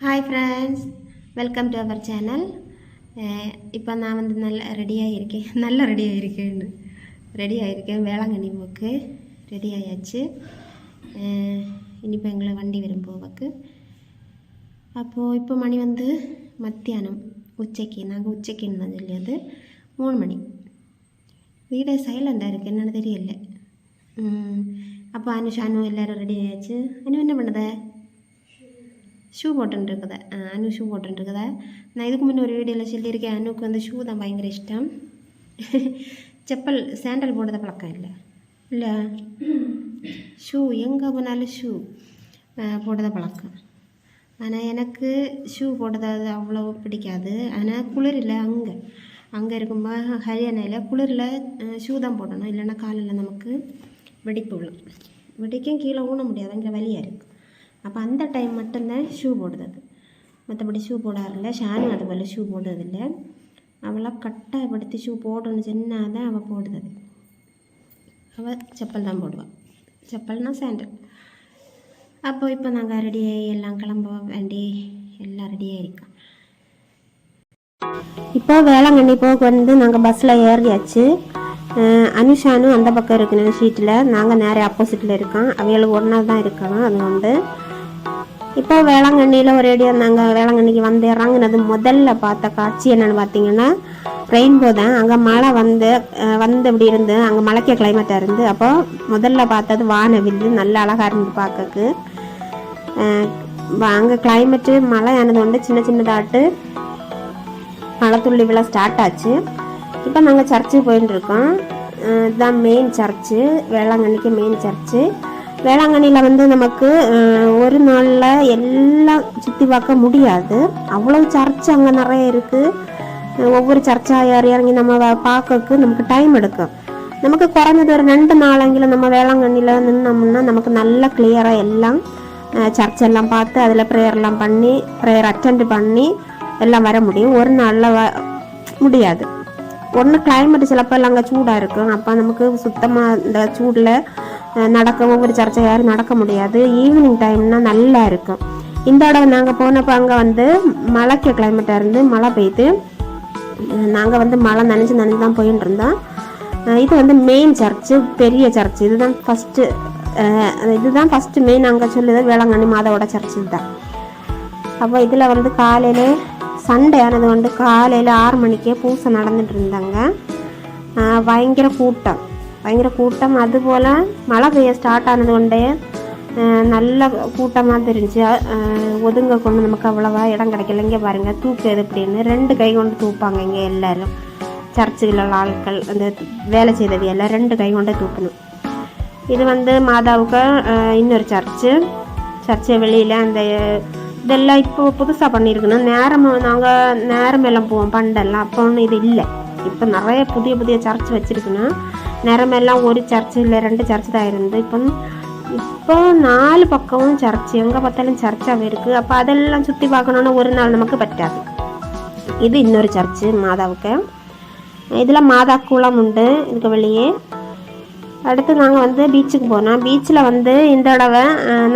Hi friends welcome to our channel இப்போ நான் வந்து நல்ல ரெடியாக இருக்கேன் நல்ல ரெடியாக இருக்கேன்னு ரெடி ஆகிருக்கேன் வேளாங்கண்ணி போக்கு ரெடி ஆயாச்சு இனிப்போ எங்களை வண்டி வரும் போவக்கு அப்போது இப்போ மணி வந்து மத்தியானம் உச்சைக்கு நாங்கள் உச்சைக்குன்னு தான் சொல்லியது மூணு மணி வீடு சைலண்டாக இருக்குது என்னென்னு தெரியல ம், அப்போ அனு ஷானு எல்லோரும் ரெடி ஆயாச்சு அனு என்ன பண்ணுத ஷூ போட்டுருக்குதா அனு ஷூ போட்டுருக்குதா நான் இதுக்கு முன்னே ஒரு வீடியோவில் சொல்லியிருக்கேன் அனுக்கு வந்து ஷூ தான் பயங்கர இஷ்டம். செப்பல் சாண்டல் போடுறத பழக்கம் இல்லை. இல்லை? ஷூ எங்கே போனாலும் ஷூ போடுறத பழக்கம். ஆனால் எனக்கு ஷூ போடுறது அவ்வளோ பிடிக்காது. ஆனால் குளிரில் அங்கே அங்கே இருக்கும்போது ஹரியானாவில் குளிரில் ஷூ தான் போடணும். இல்லைன்னா காலில் நமக்கு வெடிப்பு விழும். வெடிக்கும் கீழே ஊன முடியாது. அங்கே வலியாக இருக்கும் அப்போ அந்த டைம் மட்டும்தான் ஷூ போடுறது. மற்றபடி ஷூ போடாறில்ல ஷானும் அதுபோல் ஷூ போடுறதில்ல. அவளை கட்டாயப்படுத்தி ஷூ போடணும்னு சொன்னால் தான் அவள் போடுறது. அவள் செப்பல் தான் போடுவாள் செப்பல்னா சாண்டல் அப்போ இப்போ நாங்கள் ரெடியாகி எல்லாம் கிளம்ப வேண்டி எல்லாம் ரெடியாக இருக்கோம். இப்போ வேளாங்கண்ணி போக வந்து நாங்கள் பஸ்ஸில் ஏறியாச்சு. அனுஷானும் அந்த பக்கம் இருக்கணும் ஷீட்டில் நாங்கள் நேரே ஆப்போசிட்டில் இருக்கோம். அவைகளுக்கு ஒன்றா தான் இருக்கணும். அது வந்து இப்போ வேளாங்கண்ணியில் ஒரு ஏடியா நாங்கள் வேளாங்கண்ணிக்கு வந்து இறங்குனது முதல்ல பார்த்த காட்சி என்னென்னு பார்த்தீங்கன்னா ரெயின்போ தான். அங்கே மழை வந்து வந்து இப்படி இருந்து அங்கே மலைக்க கிளைமேட்டாக இருந்து அப்போ முதல்ல பார்த்தது வானவில் நல்ல அழகாக இருந்து பார்க்கக்கு அங்கே கிளைமேட்டு மழை ஆனது வந்து சின்ன சின்னதாட்டு மழை துள்ளி விழா ஸ்டார்ட் ஆச்சு. இப்போ நாங்கள் சர்ச்சுக்கு போயின்னு இருக்கோம். இதுதான் மெயின் சர்ச்சு வேளாங்கண்ணிக்கு மெயின் சர்ச்சு வேளாங்கண்ணியில் வந்து நமக்கு ஒரு நாளில் எல்லாம் சுற்றி பார்க்க முடியாது. அவ்வளோ சர்ச்சு அங்கே நிறைய இருக்குது ஒவ்வொரு சர்ச்சாக இறங்கி நம்ம பார்க்கறக்கு நமக்கு டைம் எடுக்கும். நமக்கு குறைஞ்சது ஒரு ரெண்டு நாளங்கில நம்ம வேளாங்கண்ணியில் நின்னோம்னா நமக்கு நல்லா கிளியராக எல்லாம் சர்ச் எல்லாம் பார்த்து அதில் ப்ரேயர்லாம் பண்ணி ப்ரேயர் அட்டெண்ட் பண்ணி எல்லாம் வர முடியும். ஒரு நாளில் வ முடியாது. ஒன்று கிளைமேட் சிலப்பெல்லாம் அங்கே சூடாக இருக்கும். அப்போ நமக்கு சுத்தமாக இந்த சூடில் நடக்க ஒவ்வொரு சர்ச்சை யாரும் நடக்க முடியாது. ஈவினிங் டைம்னா நல்லா இருக்கும். இந்த தடவை நாங்கள் போனப்போ அங்கே வந்து மழைக்கு கிளைமேட்டாக இருந்து மழை பெய்யுது நாங்கள் வந்து மழை நனைஞ்சு நனைஞ்சு தான் போயின்னு இருந்தோம். இது வந்து மெயின் சர்ச்சு பெரிய சர்ச்சு இதுதான் ஃபஸ்ட்டு இதுதான் ஃபஸ்ட்டு மெயின் அங்கே சொல்லுது வேளாங்கண்ணி மாதாவோட சர்ச்சு தான் அப்போ இதில் வந்து காலையில் சண்டே ஆனது வந்து காலையில் ஆறு மணிக்கே பூசை நடந்துட்டு இருந்தாங்க. பயங்கர கூட்டம். பயங்கர கூட்டம். அதுபோல் மழை பெய்ய ஸ்டார்ட் ஆனது கொண்டே நல்ல கூட்டமாக தெரிஞ்சு ஒதுங்க கொண்டு நமக்கு அவ்வளோவா இடம் கிடைக்கல. இங்கே பாருங்கள் தூக்குது அப்படின்னு ரெண்டு கை கொண்டு தூப்பாங்க இங்கே எல்லோரும். சர்ச்சுகளில் உள்ள ஆட்கள் அந்த வேலை செய்தது எல்லாம் ரெண்டு கை கொண்டு தூக்கணும். இது வந்து மாதாவுக்கு இன்னொரு சர்ச்சு சர்ச்சு வெளியில் அந்த இதெல்லாம் இப்போ புதுசாக பண்ணியிருக்கணும். நேரம் நாங்கள் நேரம் எல்லாம் போவோம் பண்டெல்லாம். அப்போ ஒன்றும் இது இல்லை. இப்போ நிறைய புதிய புதிய சர்ச் வச்சுருக்குன்னா நிறமெல்லாம் ஒரு சர்ச் இல்லை ரெண்டு சர்ச் தான் இருந்து. இப்போ இப்போ நாலு பக்கமும் சர்ச் எங்கே பார்த்தாலும் சர்ச்சாகவே இருக்குது அப்போ அதெல்லாம் சுற்றி பார்க்கணுன்னு ஒரு நாள் நமக்கு பറ്റാது இது இன்னொரு சர்ச்சு மாதாவுக்கு. இதில் மாதா குளம் உண்டு இதுக்கு வெளியே. அடுத்து நாங்கள் வந்து பீச்சுக்கு போனோம். பீச்சில் வந்து இந்த தடவை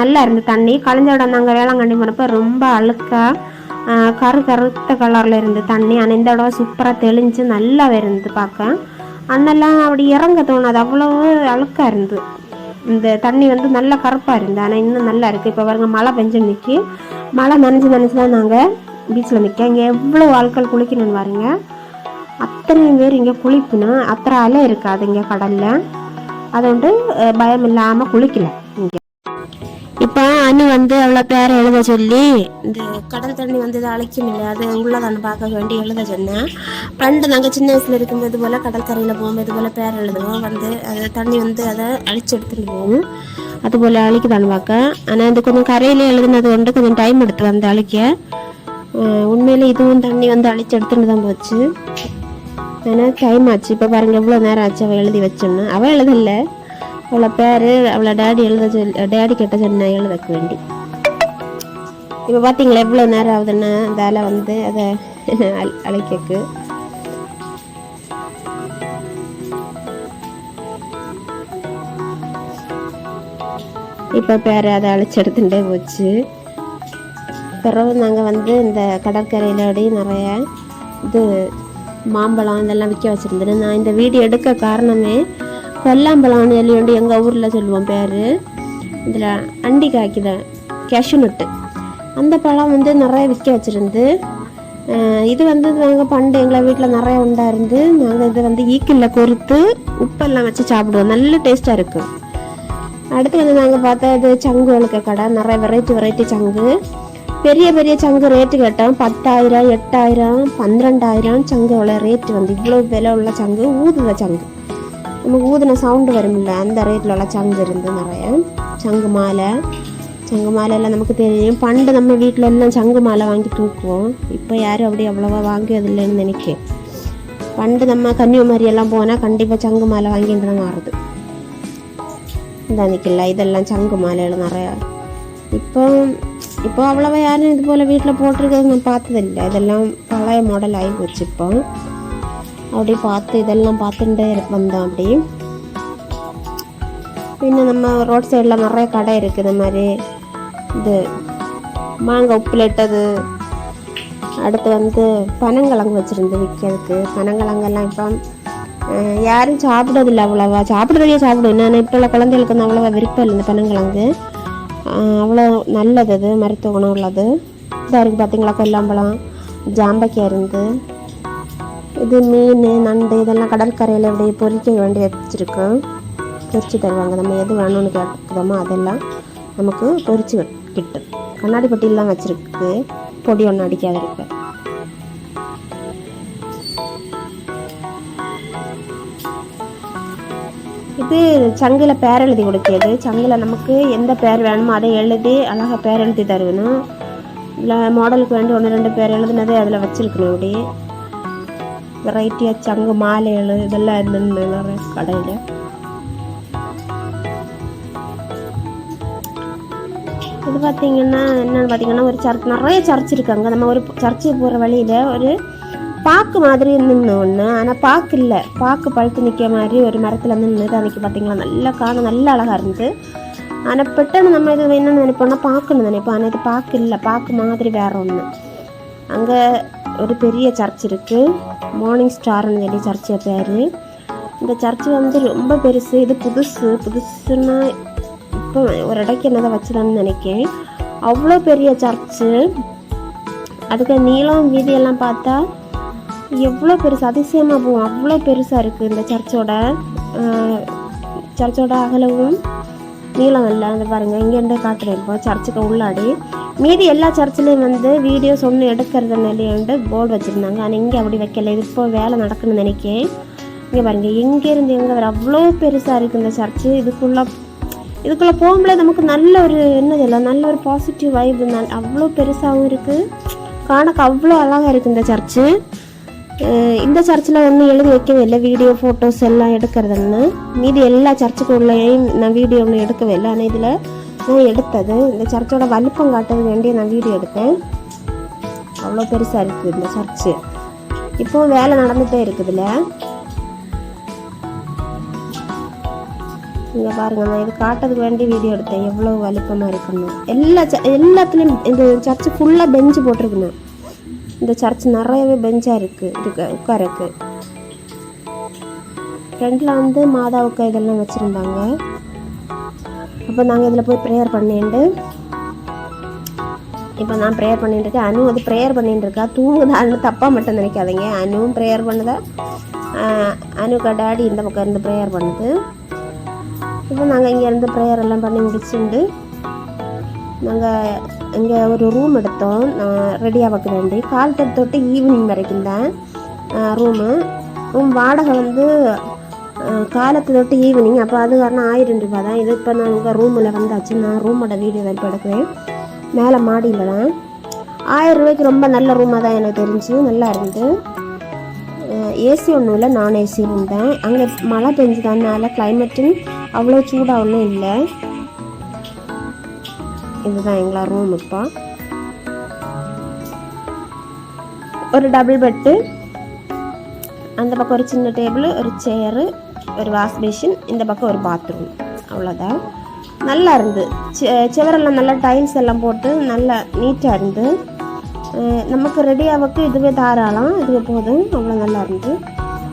நல்லா இருந்து தண்ணி. கழிஞ்ச தடவை நாங்கள் வேளாங்கண்ணி போனப்போ ரொம்ப அழுக்காக கரு கருத்த கலரில் இருந்து தண்ணி. ஆனால் இந்த தடவை சூப்பராக தெளிஞ்சு நல்லாவே இருந்து பார்க்க. அண்ணெல்லாம் அப்படி இறங்க தோணாது. அவ்வளோ அழுக்காக இருந்து இந்த தண்ணி வந்து நல்லா கருப்பாக இருந்து ஆனால் இன்னும் நல்லா இருக்குது இப்போ பாருங்க மழை பெஞ்சு நிற்கி மழை நனைஞ்சு நனைஞ்சு தான் நாங்கள் பீச்சில் நிற்க இங்கே எவ்வளோ ஆட்கள் குளிக்கணும்னு பாருங்க. அத்தனை பேர் இங்கே குளிக்கணும். அத்தனை அலை இருக்காது இங்கே கடலில். அதோண்டு வந்து பயம் இல்லாமல் குளிக்கலை. இப்போ அனு வந்து அவ்வளோ பேரை எழுத சொல்லி இந்த கடல் தண்ணி வந்து இது அழைக்கும் இல்லை அது தான் பார்க்க வேண்டி எழுத சொன்னேன். பண்டு நாங்கள் சின்ன வயசில் இருக்கும்போது போல் கடற்கரையில் போகும்போது போல் பேர் எழுதுவோம். வந்து அது தண்ணி வந்து அதை அழிச்சு எடுத்துகிட்டு போகும் அதுபோல் அழிக்குதான்னு பார்க்க. ஆனால் இந்த கொஞ்சம் கரையிலே எழுதுனது கொண்டு கொஞ்சம் டைம் எடுத்து வந்து அழிக்க. உண்மையில் இதுவும் தண்ணி வந்து அழிச்சு எடுத்துகிட்டு தான் போச்சு. ஏன்னா டைம் ஆச்சு. இப்போ பாருங்கள் எவ்வளோ நேரம் ஆச்சு அவள் எழுதி வச்சோன்னு அவள் எழுதலை. அவளை பேர் அவளை டேடி எழுத சொல்லி டேடி கிட்ட சொன்ன எழுதக்க வேண்டி. இப்போ பார்த்தீங்களா எவ்வளோ நேரம் ஆகுதுன்னு அந்த அலை வந்து அதை அழைக்கக்கு. இப்போ பேர் அதை அழைச்செடுத்துட்டே போச்சு. பிறகு நாங்கள் வந்து இந்த கடற்கரையிலடி நிறைய இது மாம்பழம் இதெல்லாம் விற்க வச்சுருந்தேன் நான் இந்த வீடியோ எடுக்க காரணமே கொல்லாம்பழம்னு சொல்லி எங்கள் ஊரில் சொல்லுவோம் பேர். இதில் அண்டி காய்க்குதான் கேஷு நட்டு அந்த பழம் வந்து நிறைய விற்க வச்சுருந்து இது வந்து நாங்கள் பண்டு எங்களை வீட்டில் நிறைய உண்டா இருந்து நாங்கள் இதை வந்து ஈக்கில் கொறுத்து உப்பெல்லாம் வச்சு சாப்பிடுவோம். நல்ல டேஸ்ட்டாக இருக்கும். அடுத்து வந்து நாங்கள் பார்த்தா இது சங்கு வழுக்க கடை. நிறைய வெரைட்டி வெரைட்டி சங்கு. பெரிய பெரிய சங்கு ரேட்டு கேட்டோம். பத்தாயிரம் எட்டாயிரம் பன்னிரெண்டாயிரம் சங்கு உள்ள ரேட்டு வந்து இவ்வளோ விலை உள்ள சங்கு ஊதுத சங்கு. நமக்கு ஊதின சவுண்டு வரும்ல அந்த ரேட்டில் சங்கு இருந்து நிறைய. சங்கு மாலை. சங்கு மாலையெல்லாம் நமக்கு தெரியும். பண்டு நம்ம வீட்டில் எல்லாம் சங்கு மாலை வாங்கி தூக்குவோம். இப்போ யாரும் அப்படி அவ்வளோவா வாங்கியதில்லைன்னு நினைக்கிறேன் பண்டு நம்ம கன்னியாகுமரி எல்லாம் போனால் கண்டிப்பாக சங்கு மாலை வாங்கிட்டு தான் மாறுது இந்த நிற்கல இதெல்லாம் சங்கு மாலைகள் நிறையா. இப்போ இப்போ அவ்வளோவா யாரும் இது போல் வீட்டில் போட்டிருக்கிறது நான் பார்த்ததில்லை. இதெல்லாம் பழைய மாடல் ஆகி போச்சு இப்போ. அப்படியே பார்த்து இதெல்லாம் பார்த்துட்டு வந்தோம் அப்படியே இன்னும் நம்ம ரோட் சைடில் நிறைய கடை இருக்குது. இந்த மாதிரி இது மாங்காய் உப்புலிட்டது. அடுத்து வந்து பனங்கிழங்கு வச்சுருந்து விற்கிறதுக்கு பனங்கிழங்கெல்லாம் இப்போ யாரும் சாப்பிட்றதில்ல அவ்வளோவா. சாப்பிட்றதையே சாப்பிடும். என்னென்ன இப்போ உள்ள குழந்தைகளுக்கு வந்து அவ்வளோவா விருப்பம் இல்லை இந்த பனங்கிழங்கு. அவ்வளோ நல்லது அது மருத்துவ குணம் உள்ளது. இதாக இருக்குது பார்த்தீங்களா கொல்லாம்பழம் ஜாம்பக்காய் இருந்து இது மீன் நண்டு இதெல்லாம் கடற்கரையில் அப்படியே பொறிக்க வேண்டி வச்சுருக்கோம் பொரிச்சு தருவாங்க. நம்ம எது வேணும்னு கேட்குறோமோ அதெல்லாம் நமக்கு பொரிச்சு கிட்- கிட்டும். கண்ணாடி பட்டியெல்லாம் வச்சுருக்கு. பொடி ஒன்றும் அடிக்காத இருக்கு. இது சங்கில் பேர் எழுதி கொடுக்கியது சங்கில் நமக்கு எந்த பேர் வேணுமோ அதை எழுதி அழகாக பேர் எழுதி தருவணும். இல்லை மாடலுக்கு வேண்டி ஒன்று ரெண்டு பேர் எழுதுனதே அதில் வச்சிருக்கணும் அப்படி வெரைட்டியாக சங்கு மாலைகள் இதெல்லாம் இருந்துன்னு நிறைய கடையில் இது பார்த்தீங்கன்னா என்னென்னு பார்த்தீங்கன்னா ஒரு சர்ச் நிறைய சர்ச் இருக்காங்க நம்ம ஒரு சர்ச்சுக்கு போகிற வழியில் ஒரு பாக்கு மாதிரி நின்று ஒன்று ஆனால் பாக்கு இல்லை பாக்கு பழுத்து நிற்க மாதிரி ஒரு மரத்தில் நின்று அன்றைக்கி பார்த்தீங்களா நல்லா காண நல்ல அழகாக இருந்து ஆனால் பெட்டன்னு நம்ம இது என்னென்னு நினைப்போம்னா பாக்குன்னு நினைப்போம் ஆனால் இது பாக்கு இல்லை பாக்கு மாதிரி வேற ஒன்று அங்கே ஒரு பெரிய சர்ச் இருக்குது மார்னிங் ஸ்டார்னு சொல்லி சர்ச்சு பேர். இந்த சர்ச் வந்து ரொம்ப பெருசு இது புதுசு. புதுசுன்னா இப்போ ஒரு இடைக்கு என்னதான் வச்சுதான்னு நினைக்கிறேன். அவ்வளோ பெரிய சர்ச்சு. அதுக்கு நீளம் வீதியெல்லாம் பார்த்தா எவ்வளோ பெருசு அதிசயமாக போகும். அவ்வளோ பெருசாக இருக்குது இந்த சர்ச்சோட சர்ச்சோட அகலவும் நீளம் இல்லை அந்த பாருங்கள் இங்கேருந்தே காட்டுறேன் இப்போ சர்ச்சுக்கு உள்ளாடி. மீதி எல்லா சர்ச்சிலையும் வந்து வீடியோஸ் ஒன்று எடுக்கிறதுனாலேண்டு போர்டு வச்சுருந்தாங்க. ஆனால் இங்கே அப்படி வைக்கல. இது இப்போ வேலை நடக்குன்னு நினைக்கிறேன் இங்கே பாருங்க எங்கேருந்து எங்கே வர அவ்வளோ பெருசாக இருக்குது இந்த சர்ச்சு. இதுக்குள்ளே இதுக்குள்ளே போகும்போது நமக்கு நல்ல ஒரு என்னது இல்லை நல்ல ஒரு பாசிட்டிவ் வைப் நல் அவ்வளோ பெருசாகவும் இருக்குது காணக்கு அவ்வளோ அழகாக இருக்குது இந்த சர்ச்சு. இந்த சர்ச்சில் ஒன்றும் எழுதி வைக்கவே இல்லை. வீடியோ ஃபோட்டோஸ் எல்லாம் எடுக்கிறதுன்னு. மீதி எல்லா சர்ச்சுக்குள்ளேயும் நான் வீடியோ ஒன்றும் எடுக்கவே இல்லை. ஆனால் இதில் நான் எடுத்தது. இந்த சர்ச்சோட வலுப்பம் காட்டது வேண்டிய நான் வீடியோ எடுத்தேன். அவ்வளோ பெருசாக இருக்குது இந்த சர்ச்சு. இப்போ வேலை நடந்துகிட்டே இருக்குதுல்ல இங்கே பாருங்க நான் இது காட்டுறதுக்கு வேண்டி வீடியோ எடுத்தேன். எவ்வளோ வலுப்பமாக இருக்குன்னு. எல்லா எல்லாத்துலேயும் இந்த சர்ச்சு ஃபுல்லாக பெஞ்சு போட்டிருக்கணும் இந்த சர்ச் நிறையவே பெஞ்சாக இருக்குது இருக்கு உட்காரக்கு. ஃப்ரண்டில் வந்து மாதாவுக்கு இதெல்லாம் வச்சுருந்தாங்க. அப்போ நாங்கள் இதில் போய் ப்ரேயர் பண்ணிட்டு இப்போ நான் ப்ரேயர் பண்ணிட்டு இருக்கேன். அனு அது ப்ரேயர் பண்ணிட்டு இருக்கா? தூங்குதான்னு தப்பாக மட்டும் நினைக்காதீங்க. அனுவும் ப்ரேயர் பண்ணுதா? அனுக்கா டாடி இந்த பக்கம் இருந்து ப்ரேயர் பண்ணுது. இப்போ நாங்கள் இங்கேருந்து ப்ரேயர் எல்லாம் பண்ணி முடிச்சுண்டு நாங்கள் இங்கே ஒரு ரூம் எடுத்தோம். ரெடியாக வைக்க வேண்டி. காலத்தை தொட்டு ஈவினிங் வரைக்கும் தான் ரூமு ரூம் வாடகை வந்து காலத்தில் காலத்து தொட்டு ஈவினிங் அப்போ அது காரணம் ஆயிரம் ரூபாய் தான். இது இப்போ நான் இங்கே ரூமில் வந்தாச்சு. நான் ரூமோட வீடியோ தான் இப்போ எடுக்கிறேன். மேலே மாடியில் தான். ஆயிரம் ரூபாய்க்கு ரொம்ப நல்ல ரூமாக தான் எனக்கு தெரிஞ்சு. நல்லா இருந்து ஏசி ஒன்றும் இல்லை. நான் ஏசி ரூம் தான். அங்கே மழை பெஞ்சதுனால கிளைமேட்டும் அவ்வளோ சூடாக ஒன்றும் இல்லை. இதுதான் எங்களா ரூம் இப்போ. ஒரு டபுள் பெட்டு அந்த பக்கம் ஒரு சின்ன டேபிள் ஒரு சேரு ஒரு வாஷ் பேஷின் இந்த பக்கம் ஒரு பாத்ரூம் அவ்வளோதான் நல்லா இருந்து. செ- நல்லா டைல்ஸ் எல்லாம் போட்டு நல்லா நீட்டாக இருந்து. நமக்கு ரெடி இதுவே தாராளம். இதுவே போதும். அவ்வளோ நல்லா இருந்து.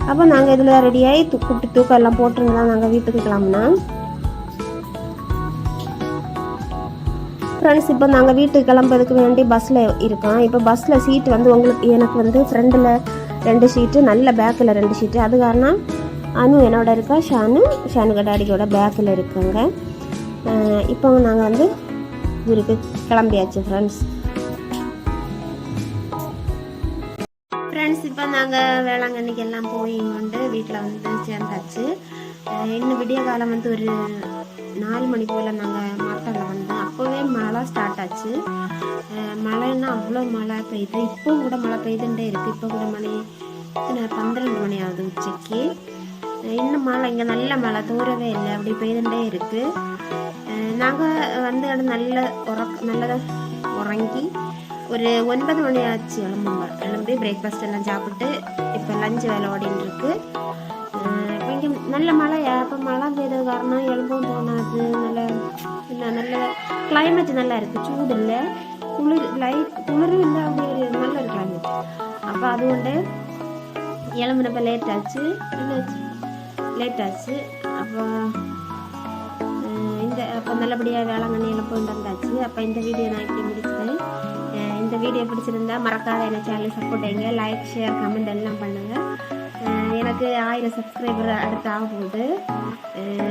அப்போ நாங்கள் இதில் ரெடியாகி தூ குட்டி தூக்கம் எல்லாம் போட்டுருந்து நாங்கள் வீட்டுக்கு கிளம்புனா ஃப்ரெண்ட்ஸ் இப்போ நாங்கள் வீட்டுக்கு கிளம்புறதுக்கு வேண்டி பஸ்ஸில் இருக்கோம். இப்போ பஸ்ஸில் சீட்டு வந்து உங்களுக்கு எனக்கு வந்து ஃப்ரெண்டில் ரெண்டு சீட்டு நல்ல பேக்கில் ரெண்டு சீட்டு அது காரணம் அனு என்னோட இருக்கா ஷானு. ஷானு கடாடியோட பேக்கில் இருக்குங்க. இப்போ நாங்கள் வந்து ஊருக்கு கிளம்பியாச்சு ஃப்ரெண்ட்ஸ் ஃப்ரெண்ட்ஸ் இப்போ நாங்கள் வேளாங்கண்ணிக்கு எல்லாம் போய் கொண்டு வீட்டில் வந்து சேர்ந்தாச்சு. இன்னும் விடிய காலம் வந்து ஒரு நாலு மணி போல் நாங்கள் மாத்தாவில் அப்போவே மழை ஸ்டார்ட் ஆச்சு. மழைன்னா அவ்வளோ மழை பெய்யுது இப்போ கூட மழை பெய்துட்டே இருக்குது இப்போ கூட மணி எத்தனை பன்னிரெண்டு மணி ஆகுது உச்சைக்கு. இன்னும் மழை இங்கே நல்ல மழை தூரவே இல்லை. அப்படி பெய்துட்டே இருக்குது நாங்கள் வந்து அது நல்ல உறக்க நல்லதாக உறங்கி ஒரு ஒன்பது மணி ஆச்சு. எழும்புங்க எழும்பி பிரேக்ஃபாஸ்ட் எல்லாம் சாப்பிட்டு இப்போ லஞ்ச் வேலை ஓடின்னு இருக்குது நல்ல மழை இப்போ மழை பெய்தது காரணம் எழும்பவும் தோணாது. நல்ல என்ன நல்ல கிளைமேட் நல்லா இருக்குது சூடு இல்லை. குளிர் லைட் குளிரும் இல்லை அப்படி ஒரு நல்ல ஒரு கிளைமேட் அப்போ அதுகொண்டு எழும்புனப்போ லேட் ஆச்சு. என்னாச்சு லேட் ஆச்சு. அப்போ இந்த அப்போ நல்லபடியாக வேளாங்கண்ணியில் போயிட்டு வந்தாச்சு. அப்போ இந்த வீடியோ நான் இப்படி முடிச்சேன் இந்த வீடியோ பிடிச்சிருந்தா மறக்காத என்ன சேனலை சப்போர்ட் செய்யுங்க. லைக் ஷேர் கமெண்ட் எல்லாம் பண்ணுங்கள் எனக்கு ஆயிரம் சப்ஸ்கிரைபர் அடுத்து ஆக போகுது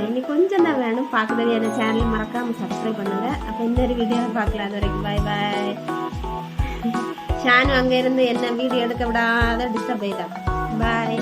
இனி கொஞ்சம் தான் வேணும். பார்க்குறது என் சேனலை மறக்காமல் சப்ஸ்கிரைப் பண்ணுங்கள் அப்போ இன்னொரு வீடியோவில் பார்க்கலாம். அது வரைக்கும் பாய் பாய் ஷானு அங்கே இருந்து என்ன வீடியோ எடுக்க விடாத டிஸ்டர்ப் ஆயிட்டான் பாய்